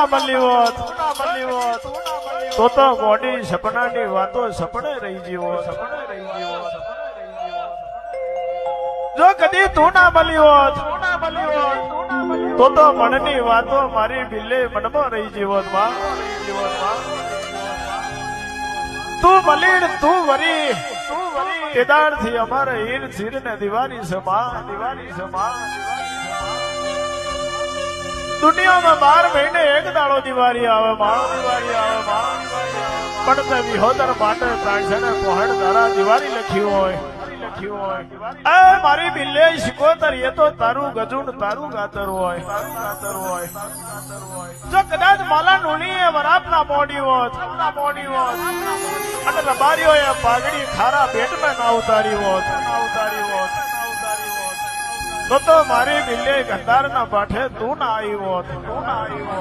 ના મળી હોત તો તો મોડી સપનાની વાતો સપને રહી જીવો. સપને રહી જીવો જો કદી તું ના મળી હોત તું તો મનની વાતો મારી બિલ્લે મનમાં રહી જીવોતમાં તું મલીડ તું વરી. કેદારથી અમારે હીર ચીર ને દિવાળી સમા દિવાળી સમા. દુનિયામાં બાર મહિને એક દાડો દિવાળી આવે, માણો દિવાળી આવે, માણો પણ તે વિહોદર માટે પ્રાણસને પહોંડ તારા દિવાળી લખ્યું હોય. લખ્યું હોય એ મારી બિલ્લે શિકોતર એ તો તારું ગજુન તારું ગાતર હોય. હોય જો કદાચ માલા નુણીએ વરાપ ના મોડી હોત. ના મોડી હોત અને રબારીઓએ પાઘડી ખારા પેટમાં ના ઉતારી હોત ના ઉતારી હોત. તો તો મારી બિલ્લે ગંધાર ના પાઠે તું ના આવ્યો તું ના આવી હોત